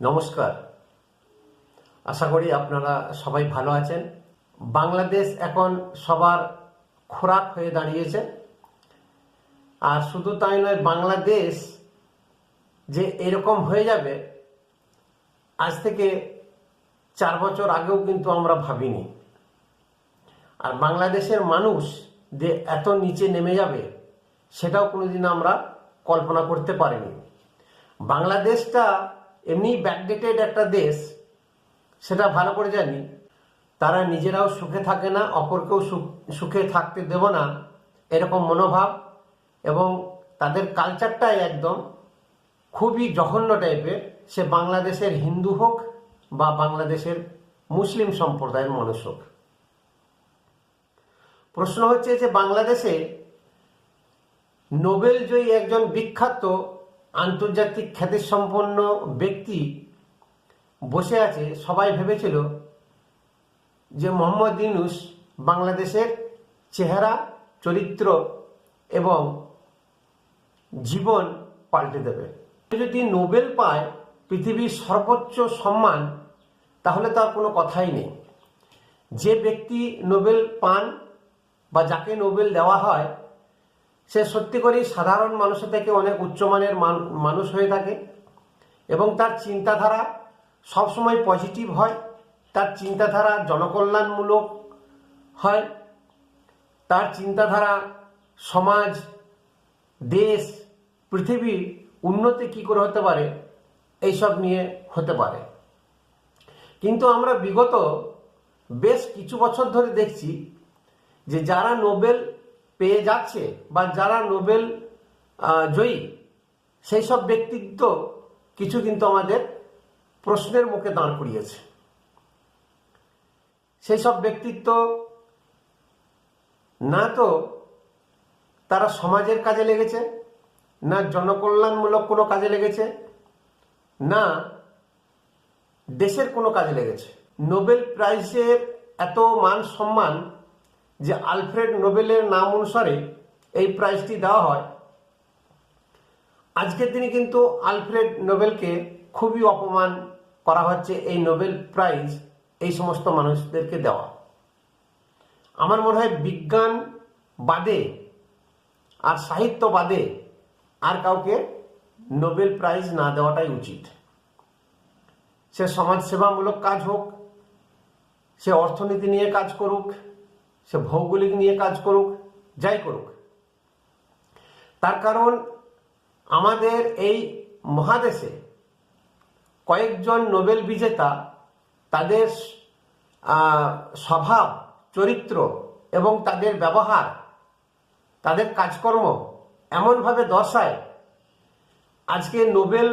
নমস্কার। আশা করি আপনারা সবাই ভালো আছেন। বাংলাদেশ এখন সবার খোরাক হয়ে দাঁড়িয়েছে। আর শুধু তাই নয়, বাংলাদেশ যে এরকম হয়ে যাবে, আজ থেকে চার বছর আগেও কিন্তু আমরা ভাবিনি। আর বাংলাদেশের মানুষ যে এত নিচে নেমে যাবে, সেটাও কোনোদিন আমরা কল্পনা করতে পারিনি। বাংলাদেশটা এমনি ব্যাকডেটেড একটা দেশ, সেটা ভালো করে জানি। তারা নিজেরাও সুখে থাকে না, অপরকেও সুখ- থাকতে দেব না, এরকম মনোভাব এবং তাদের কালচারটাই একদম খুবই জঘন্য টাইপের সে বাংলাদেশের হিন্দু হোক বা বাংলাদেশের মুসলিম সম্প্রদায়ের মানুষ হোক। প্রশ্ন হচ্ছে যে বাংলাদেশে নোবেল জয়ী একজন বিখ্যাত আন্তর্জাতিক খ্যাতিসম্পন্ন ব্যক্তি বসে আছে, সবাই ভেবেছিল যে মোহাম্মদ ইউনুস বাংলাদেশের চেহারা, চরিত্র এবং জীবন পাল্টে দেবে। যদি নোবেল পায়, পৃথিবীর সর্বোচ্চ সম্মান, তাহলে তার কোনো কথাই নেই। যে ব্যক্তি নোবেল পান বা যাকে নোবেল দেওয়া হয় সে সত্যি করেই সাধারণ মানুষের থেকে অনেক উচ্চমানের মানুষ হয়ে থাকে এবং তার চিন্তাধারা সবসময় পজিটিভ হয়, তার চিন্তাধারা জনকল্যাণমূলক হয়, তার চিন্তাধারা সমাজ, দেশ পৃথিবীর উন্নতি কি করে হতে পারে, এইসব নিয়ে হতে পারে। কিন্তু আমরা বিগত বেশ কিছু বছর ধরে দেখছি যে যারা নোবেল পেয়ে যাচ্ছে বা যারা নোবেল জয়ী, সেই সব ব্যক্তিত্ব কিছু কিন্তু আমাদের প্রশ্নের মুখে দাঁড় করিয়েছে। সেই সব ব্যক্তিত্ব না তো তারা সমাজের কাজে লেগেছে, না জনকল্যাণমূলক কোনো কাজে লেগেছে, না দেশের কোনো কাজে লেগেছে। নোবেল প্রাইজের এত মান সম্মান যে আলফ্রেড নোবেলের নাম অনুসারে এই প্রাইজটি দেওয়া হয়। আজকের দিনে কিন্তু আলফ্রেড নোবেলকে খুবই অপমান করা হচ্ছে এই নোবেল প্রাইজ এই সমস্ত মানুষদেরকে দেওয়া। আমার মনে হয় বিজ্ঞান বাদে আর সাহিত্য বাদে আর কাউকে নোবেল প্রাইজ না দেওয়াটাই উচিত। সে সমাজসেবামূলক কাজ হোক, সে অর্থনীতি নিয়ে কাজ করুক সে ভৌগোলিক নিয়ে কাজ করুক, যাই করুক। তার কারণ, আমাদের এই মহাদেশে কয়েকজন নোবেল বিজেতা, তাদের স্বভাব, চরিত্র এবং তাদের ব্যবহার, তাদের কাজকর্ম এমনভাবে দর্শায়। আজকে নোবেল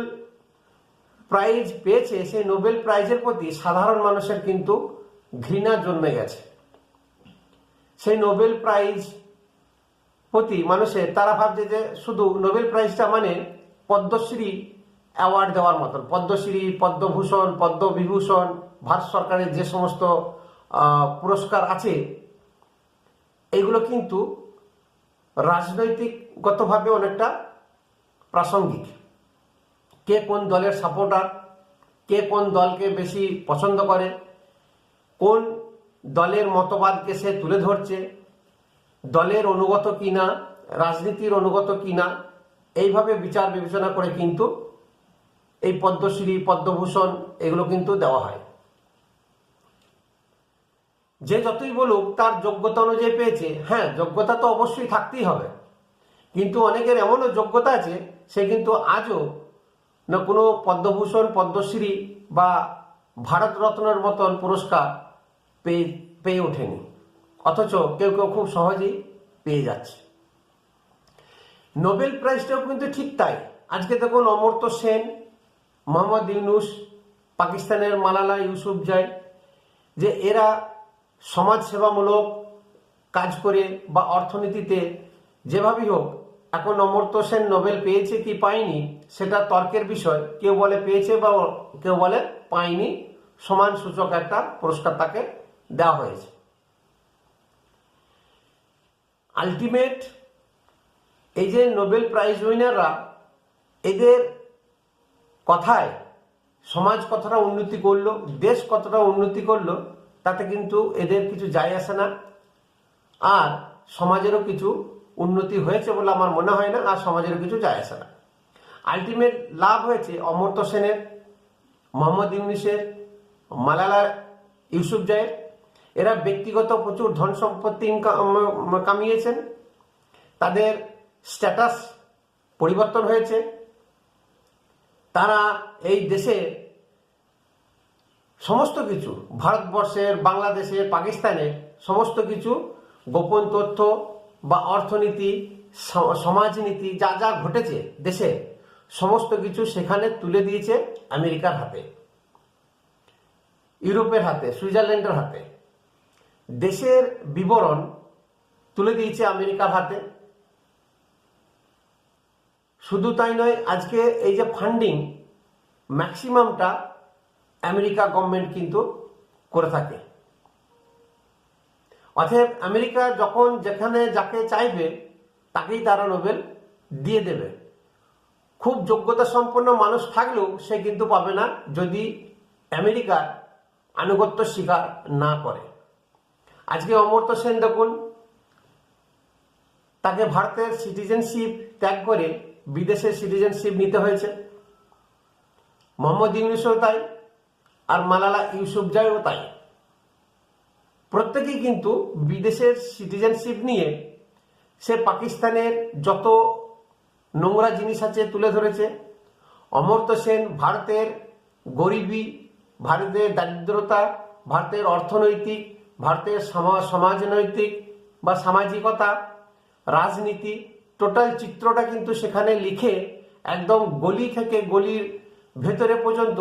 প্রাইজ পেয়েছে, সেই নোবেল প্রাইজের প্রতি সাধারণ মানুষের কিন্তু ঘৃণা জন্মে গেছে। সেই নোবেল প্রাইজ প্রতি মানুষের তারা ভাবছে যে শুধু নোবেল প্রাইজটা মানে পদ্মশ্রী অ্যাওয়ার্ড দেওয়ার মতন। পদ্মশ্রী, পদ্মভূষণ, পদ্মবিভূষণ, ভারত সরকারের যে সমস্ত পুরস্কার আছে, এগুলো কিন্তু রাজনৈতিকগতভাবে অনেকটা প্রাসঙ্গিক। কে কোন দলের সাপোর্টার কে কোন দলকে বেশি পছন্দ করে, কোন দলের মতবাদকে সে তুলে ধরছে। দলের অনুগত কিনা, রাজনীতির অনুগত কিনা, এইভাবে বিচার বিবেচনা করে কিন্তু এই পদ্মশ্রী, পদ্মভূষণ এগুলো কিন্তু দেওয়া হয়। যে যতই বলুক, তার যোগ্যতা অনুযায়ী পেয়েছে। হ্যাঁ যোগ্যতা তো অবশ্যই থাকতেই হবে। কিন্তু অনেকের এমনও যোগ্যতা আছে, সে কিন্তু আজও না কোনো পদ্মভূষণ, পদ্মশ্রী বা ভারত রত্নের মতন পুরস্কার পেয়ে পেয়ে ওঠেনি। অথচ কেউ কেউ খুব সহজেই পেয়ে যাচ্ছে। নোবেল প্রাইজটাও কিন্তু ঠিক তাই। আজকে দেখুন অমর্ত্য সেন, মোহাম্মদ ইউনুস, পাকিস্তানের মালালা ইউসুফ জাই যে এরা সমাজসেবামূলক কাজ করে বা অর্থনীতিতে যেভাবেই হোক, এখন অমর্ত্য সেন নোবেল পেয়েছে কি পায়নি, সেটা তর্কের বিষয়। কেউ বলে পেয়েছে বা কেউ বলে পায়নি। সমান সূচক একটা পুরস্কার তাকে দেওয়া হয়েছে। আলটিমেট এই যে নোবেল প্রাইজ উইনাররা এদের কথায় সমাজ কতটা উন্নতি করল, দেশ কতটা উন্নতি করল, তাতে কিন্তু এদের কিছু যায় আসে না। আর সমাজেরও কিছু উন্নতি হয়েছে বলে আমার মনে হয় না, আর সমাজেরও কিছু যায় আসে না। আলটিমেট লাভ হয়েছে অমর্ত্য সেনের, মোহাম্মদ ইউনিসের, মালালা ইউসুফ জায়ের এরা ব্যক্তিগত প্রচুর ধন সম্পত্তি কামিয়েছেন। তাদের স্ট্যাটাস পরিবর্তন হয়েছে। তারা এই দেশে সমস্ত কিছু, ভারতবর্ষের, বাংলাদেশের, পাকিস্তানের সমস্ত কিছু গোপন তথ্য বা অর্থনীতি সমাজনীতি, যা যা ঘটেছে দেশে, সমস্ত কিছু সেখানে তুলে দিয়েছে আমেরিকার হাতে, ইউরোপের হাতে, সুইজারল্যান্ডের হাতে। দেশের বিবরণ তুলে দিয়েছে আমেরিকার হাতে শুধু তাই নয়, আজকে এই যে ফান্ডিং ম্যাক্সিমামটা আমেরিকা গভর্নমেন্ট কিন্তু করে থাকে। অতএব আমেরিকা যখন যেখানে যাকে চাইবে, তাকেই তারা নোবেল দিয়ে দেবে। খুব যোগ্যতা সম্পন্ন মানুষ থাকলেও সে কিন্তু পাবে না যদি আমেরিকার আনুগত্য স্বীকার না করে। আজকে অমর্ত সেন দেখুন। তাকে ভারতের সিটিজেনশিপ ত্যাগ করে বিদেশের সিটিজেনশিপ নিতে হয়েছে। মোহাম্মদ ইউনুসও তাই, আর মালালা ইউসুফ ইউসুফজাইও তাই। প্রত্যেকেই কিন্তু বিদেশের সিটিজেনশিপ নিয়ে সে পাকিস্তানের যত নোংরা জিনিস আছে তুলে ধরেছে। অমর্ত্য সেন ভারতের গরিবী, ভারতের দারিদ্রতা, ভারতের অর্থনৈতিক ভারতের সমা- সমাজনৈতিক বা সামাজিকতা, রাজনীতি, টোটাল চিত্রটা কিন্তু সেখানে লিখে একদম গলি থেকে গলির ভেতরে পর্যন্ত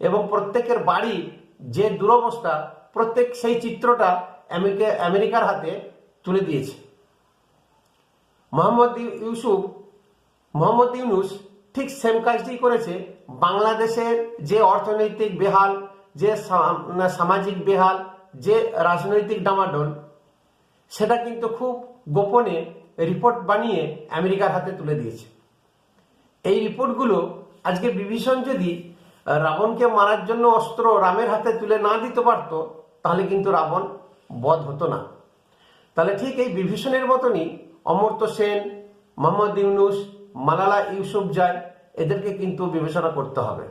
এবং প্রত্যেকের বাড়ি যে দুরবস্থা, প্রত্যেক সেই চিত্রটা আমেরিকা আমেরিকার হাতে তুলে দিয়েছে। মোহাম্মদ ইউসুফ, মোহাম্মদ ইউনুস ঠিক সেম কাজটি করেছে। বাংলাদেশের যে অর্থনৈতিক বেহাল, যে সামাজিক বেহাল যে রাজনৈতিক ডামাডোল, সেটা কিন্তু খুব গোপনে রিপোর্ট বানিয়ে আমেরিকার হাতে তুলে দিয়েছে। এই রিপোর্টগুলো আজকে বিভীষণ যদি রাবণকে মারার জন্য অস্ত্র রামের হাতে তুলে না দিতে পারত, তাহলে কিন্তু রাবণ বধ হতো না। তাহলে ঠিক এই বিভীষণের মতনই অমর্ত্য সেন, মোহাম্মদ ইউনুস, মালালা ইউসুফ জায় এদেরকে কিন্তু বিবেচনা করতে হবে।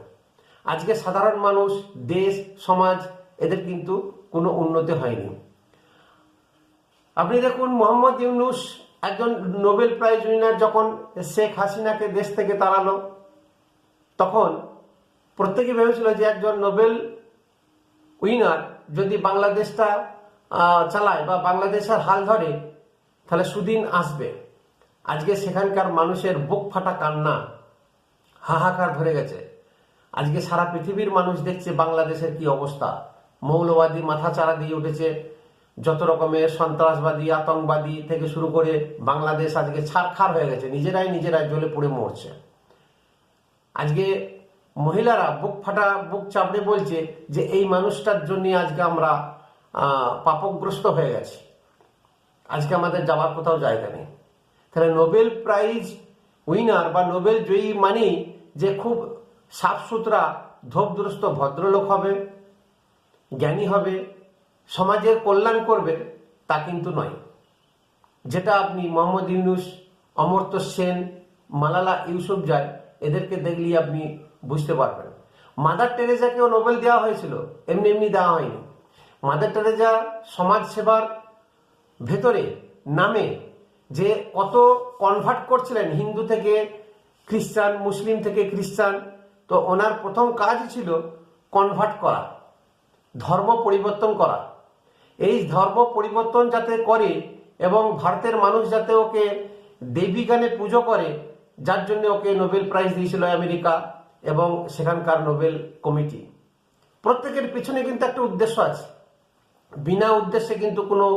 আজকে সাধারণ মানুষ, দেশ, সমাজ, এদের কিন্তু কোনো উন্নতি হয়নি। আপনি দেখুন, মোহাম্মদ ইউনুস একজন নোবেল প্রাইজ উইনার যখন শেখ হাসিনাকে দেশ থেকে তাড়ালো, তখন প্রত্যেকে ভেবেছিল যে একজন নোবেল উইনার যদি বাংলাদেশটা চালায় বা বাংলাদেশের হাল ধরে, তাহলে সুদিন আসবে। আজকে সেখানকার মানুষের বুক ফাটা কান্না, হাহাকার ধরে গেছে। আজকে সারা পৃথিবীর মানুষ দেখছে বাংলাদেশের কি অবস্থা। মৌলবাদী মাথা চারা দিয়ে উঠেছে। যত রকমের সন্ত্রাসবাদী, আতঙ্কবাদী থেকে শুরু করে বাংলাদেশ আজকে ছাড়খার হয়ে গেছে। নিজেরাই নিজেরাই জ্বলে পড়ে মরছে। আজকে মহিলারা বুক ফাটা, বুক চাপড়ে বলছে যে এই মানুষটার জন্য আজকে আমরা পাপগ্রস্ত হয়ে গেছি। আজকে আমাদের যাওয়ার কোথাও জায়গা নেই। তাহলে নোবেল প্রাইজ উইনার বা নোবেল জয়ী মানেই যে খুব সাফ সুতরা ধোপদুরস্ত ভদ্রলোক হবে জ্ঞানী হবে, সমাজের কল্যাণ করবে তা কিন্তু নয়। যেটা আপনি মোহাম্মদ ইউনুস, অমর্ত্য সেন, মালালা ইউসুফ যায়, এদেরকে দেখলেই আপনি বুঝতে পারবেন। মাদার টেরেজাকেও নোবেল দেওয়া হয়েছিল, এমনি এমনি দেওয়া হয়নি। মাদার টেরেজা সমাজ সেবার ভেতরে, নামে যে কত কনভার্ট করছিলেন, হিন্দু থেকে খ্রিস্টান, মুসলিম থেকে খ্রিস্টান, তো ওনার প্রথম কাজ ছিল কনভার্ট করা। ধর্ম পরিবর্তন করা। এই ধর্ম পরিবর্তন যাতে করে এবং ভারতের মানুষ যাতে ওকে দেবীগানে পুজো করে, যার জন্য ওকে নোবেল প্রাইজ দিয়েছিল আমেরিকা এবং সেখানকার নোবেল কমিটি। প্রত্যেকের পিছনে কিন্তু একটা উদ্দেশ্য আছে। বিনা উদ্দেশ্যে কিন্তু কোনো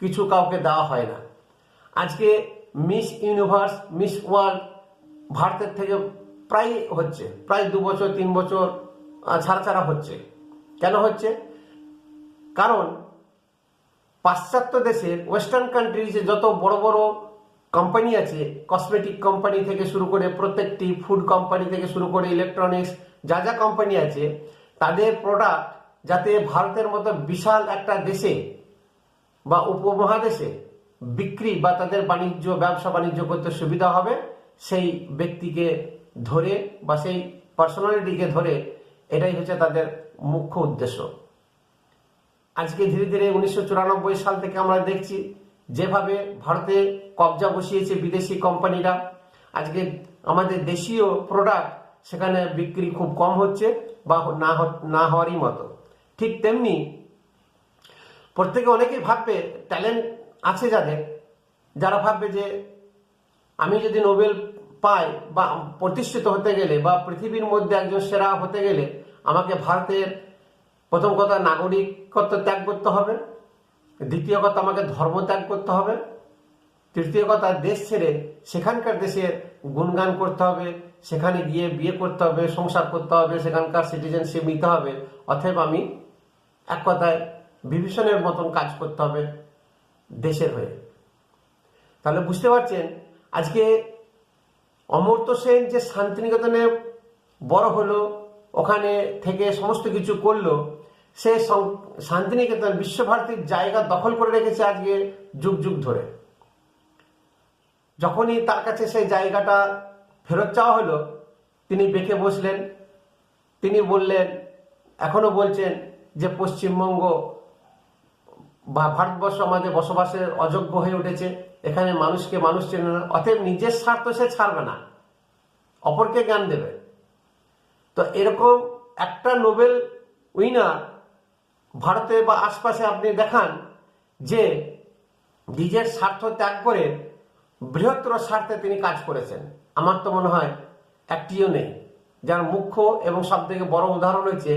কিছু কাউকে দেওয়া হয় না। আজকে মিস ইউনিভার্স, মিস ওয়ার্ল্ড ভারতের থেকে প্রায় হচ্ছে, প্রায় দু বছর, তিন বছর ছাড়া ছাড়া হচ্ছে। কেন হচ্ছে? কারণ পাশ্চাত্য দেশের ওয়েস্টার্ন কান্ট্রিজে যত বড় বড় কোম্পানি আছে কসমেটিক কোম্পানি থেকে শুরু করে প্রত্যেকটি ফুড কোম্পানি থেকে শুরু করে ইলেকট্রনিক্স যা যা কোম্পানি আছে, তাদের প্রোডাক্ট যাতে ভারতের মতো বিশাল একটা দেশে বা উপমহাদেশে বিক্রি বা তাদের বাণিজ্য, ব্যবসা বাণিজ্য করতে সুবিধা হবে, সেই ব্যক্তিকে ধরে বা সেই পার্সোনালিটিকে ধরে এটাই হচ্ছে তাদের মুখ্য উদ্দেশ্য। আজকে ধীরে ধীরে উনিশশো চুরানব্বই সাল থেকে আমরা দেখছি যেভাবে ভারতে কবজা বসিয়েছে বিদেশি কোম্পানিরা। আজকে আমাদের দেশীয় প্রোডাক্ট সেখানে বিক্রি খুব কম হচ্ছে বা না না হওয়ারই মতো। ঠিক তেমনি প্রত্যেকে অনেকেই ভাববে ট্যালেন্ট আছে যাদের, যারা ভাববে যে আমি যদি নোবেল পাই বা প্রতিষ্ঠিত হতে গেলে বা পৃথিবীর মধ্যে একজন সেরা হতে গেলে আমাকে ভারতের প্রথম কথা নাগরিকত্ব ত্যাগ করতে হবে, দ্বিতীয় কথা আমাকে ধর্ম ত্যাগ করতে হবে, তৃতীয় কথা দেশ ছেড়ে সেখানকার দেশের গুণগান করতে হবে, সেখানে গিয়ে বিয়ে করতে হবে, সংসার করতে হবে, সেখানকার সিটিজেনশিপ নিতে হবে, অতএব আমি এক কথায় বিভীষণের মতন কাজ করতে হবে দেশের হয়ে। তাহলে বুঝতে পারছেন, আজকে অমর্ত্য সেন যে শান্তিনিকেতনে বড় হলো, ওখানে থেকে সমস্ত কিছু করল, সে শান্তিনিকেতন বিশ্বভারতীর জায়গা দখল করে রেখেছে আজকে যুগ যুগ ধরে। যখনই তার কাছে সেই জায়গাটা ফেরত চাওয়া হলো, তিনি বেঁকে বসলেন। তিনি বললেন, এখনও বলছেন যে পশ্চিমবঙ্গ বা ভারতবর্ষ আমাদের বসবাসের অযোগ্য হয়ে উঠেছে, এখানে মানুষকে মানুষ চেনে না, অতএব নিজের স্বার্থ সে ছাড়বে না, অপরকে জ্ঞান দেবে। তো এরকম একটা নোবেল উইনার ভারতে বা আশপাশে আপনি দেখান যে নিজের স্বার্থ ত্যাগ করে বৃহত্তর স্বার্থে তিনি কাজ করেছেন। আমার তো মনে হয় একটিও নেই, যার মুখ্য এবং সব থেকে বড় উদাহরণ হচ্ছে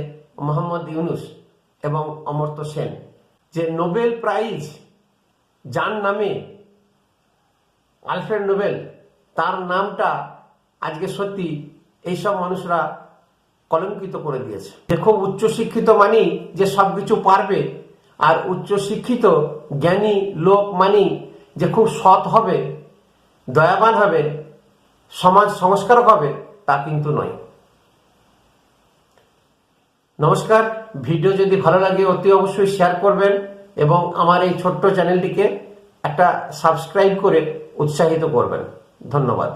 মোহাম্মদ ইউনুস এবং অমর্ত্য সেন। যে নোবেল প্রাইজ যার নামে আলফ্রেড নোবেল, তার নামটা আজকে সত্যি এইসব মানুষরা কলঙ্কিত করে দিয়েছে। যে খুব উচ্চশিক্ষিত মানি যে সব কিছু পারবে, আর উচ্চশিক্ষিত জ্ঞানী লোক মানি যে খুব সৎ হবে, দয়াবান হবে, সমাজ সংস্কারক হবে, তা কিন্তু নয়। নমস্কার। ভিডিও যদি ভালো লাগে, অতি অবশ্যই শেয়ার করবেন এবং আমার এই ছোট্ট চ্যানেলটিকে একটা সাবস্ক্রাইব করে উৎসাহিত করবেন। ধন্যবাদ।